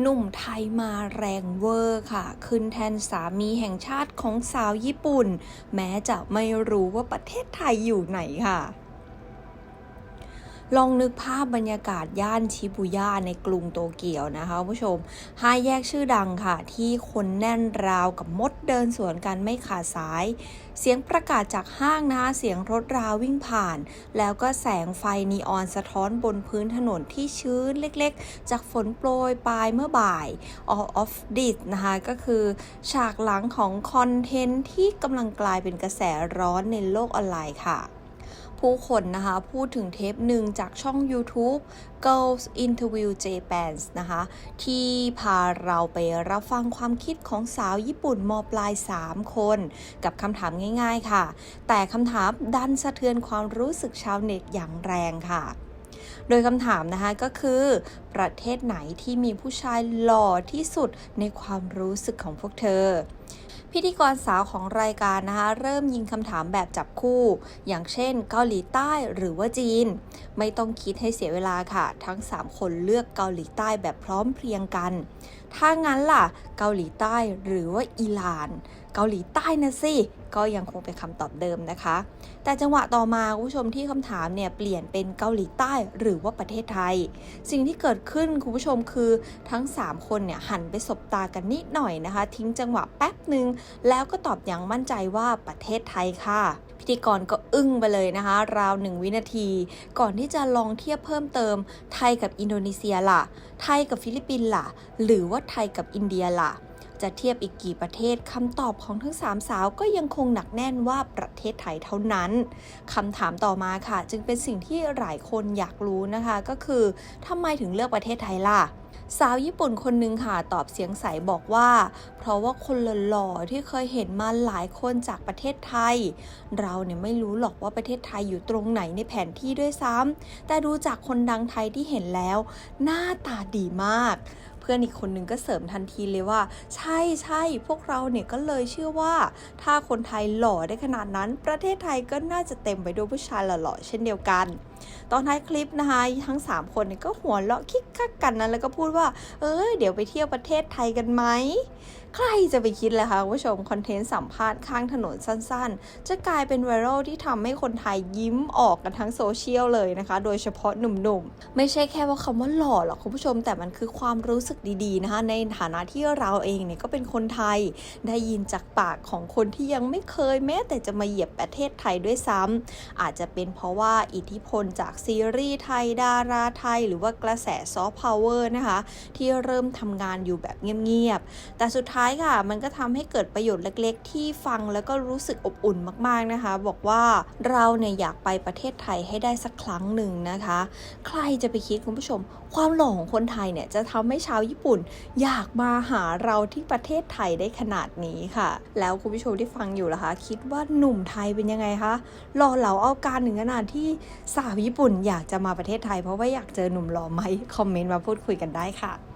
หนุ่มไทยมาแรงเวอร์ค่ะ ขึ้นแทนสามีแห่งชาติของสาวญี่ปุ่น แม้จะไม่รู้ว่าประเทศไทยอยู่ไหนค่ะ ลองนึกภาพบรรยากาศย่านชิบุย่าในกรุงโตเกียวนะคะผู้ชมห้าแยกชื่อดังค่ะ ที่คนแน่นราวกับมดเดินสวนกันไม่ขาดสาย เสียงประกาศจากห้างนะคะเสียงรถราวิ่งผ่าน แล้วก็แสงไฟนีออนสะท้อนบนพื้นถนนที่ชื้นเล็กๆ จากฝนโปรยปลายเมื่อบ่าย All of this นะคะก็คือฉากหลังของคอนเทนต์ที่กำลังกลายเป็นกระแสร้อนในโลกออนไลน์ค่ะ ผู้คนนะคะ พูดถึงเทปหนึ่งจากช่อง YouTube Girls Interview Japan นะคะ ที่พาเราไปรับฟังความคิดของสาวญี่ปุ่นมปลาย 3 คน กับคำถามง่ายๆค่ะ แต่คำถามดันสะเทือนความรู้สึกชาวเน็ตอย่างแรงค่ะ โดยคำถามนะคะก็คือ ประเทศไหนที่มีผู้ชายหล่อที่สุดในความรู้สึกของพวกเธอ พิธีกรสาวของรายการนะคะเริ่มยิงคำถามแบบจับคู่ อย่างเช่นเกาหลีใต้หรือว่าจีน ไม่ต้องคิดให้เสียเวลาค่ะ ทั้ง 3 คนเลือกเกาหลีใต้แบบพร้อมเพรียงกัน ถ้างั้นล่ะ เกาหลีใต้หรือว่าอิหร่านเกาหลีใต้นะสิก็ยังคงเป็นคำตอบเดิมนะคะ แต่จังหวะต่อมาคุณผู้ชมที่คำถามเนี่ยเปลี่ยนเป็นเกาหลีใต้หรือว่าประเทศไทย สิ่งที่เกิดขึ้นคุณผู้ชมคือทั้ง 3 คนเนี่ยหันไปสบตากันนิดหน่อยนะคะ ทิ้งจังหวะแป๊บหนึ่งแล้วก็ตอบอย่างมั่นใจว่าประเทศไทยค่ะพิธีกรก็อึ้งไปเลยนะคะ ราวหนึ่งวินาที ก่อนที่จะลองเทียบเพิ่มเติม ไทยกับอินโดนีเซียล่ะ ไทยกับฟิลิปปินส์ล่ะ หรือว่าไทยกับอินเดียล่ะ จะเทียบอีกกี่ประเทศคำตอบของทั้งสามสาวก็ยังคงหนักแน่นว่าประเทศไทยเท่านั้นคำถามต่อมาค่ะ จึงเป็นสิ่งที่หลายคนอยากรู้นะคะ ก็คือทำไมถึงเลือกประเทศไทยล่ะสาวญี่ปุ่นคนหนึ่งค่ะ ตอบเสียงใสบอกว่า เพราะว่าคนหล่อๆที่เคยเห็นมาหลายคนจากประเทศไทย เราเนี่ยไม่รู้หรอกว่าประเทศไทยอยู่ตรงไหนในแผนที่ด้วยซ้ำแต่ดูจากคนดังไทยที่เห็นแล้ว หน้าตาดีมาก พื่อนอีกคนนึงก็เสริมทันทีเลยว่า ใช่ใช่พวกเราเนี่ยก็เลยเชื่อว่า ถ้าคนไทยหล่อได้ขนาดนั้น ประเทศไทยก็น่าจะเต็มไปด้วยผู้ชายหล่อๆเช่นเดียวกัน ตอนท้ายคลิปนะคะทั้ง 3 คนเนี่ยก็หัวเราะคิกคักกันนะแล้วก็พูดว่า เออเดี๋ยวไปเที่ยวประเทศไทยกันไหมใครจะไปคิดเลยคะคุณผู้ชมคอนเทนต์สัมภาษณ์ข้างถนนสั้นๆ จะกลายเป็นไวรัลที่ทำให้คนไทยยิ้มออกกันทั้งโซเชียลเลยนะคะ โดยเฉพาะหนุ่มๆ ไม่ใช่แค่ว่าคำว่าหล่อหรอกคุณผู้ชมแต่มันคือความรู้สึกดีๆนะคะในฐานะที่เราเองเนี่ยก็เป็นคนไทยได้ยินจากปากของคนที่ยังไม่เคยแม้แต่จะมาเหยียบประเทศไทยด้วยซ้ำอาจจะเป็นเพราะว่าอิทธิพลจากซีรีส์ไทยดาราไทย หรือว่ากระแสซอฟต์พาวเวอร์นะคะที่เริ่มทำงานอยู่แบบเงียบๆแต่สุดท้ายค่ะ มันก็ทำให้เกิดประโยชน์เล็กๆ ที่ฟังแล้วก็รู้สึกอบอุ่นมากๆนะคะ บอกว่าเราเนี่ยอยากไปประเทศไทยให้ได้สักครั้งหนึ่งนะคะ ใครจะไปคิดคุณผู้ชม ความหล่อของคนไทยเนี่ยจะทำให้ชาวญี่ปุ่น อยากมาหาเราที่ประเทศไทยได้ขนาดนี้ค่ะ แล้วคุณผู้ชมที่ฟังอยู่ล่ะคะ คิดว่าหนุ่มไทยเป็นยังไงคะหล่อเหลาเอาการถึงขนาดที่สาวญี่ปุ่น อยากจะมาประเทศไทย เพราะว่าอยากเจอหนุ่มหล่อไหมคอมเมนต์มาพูดคุยกันได้ค่ะ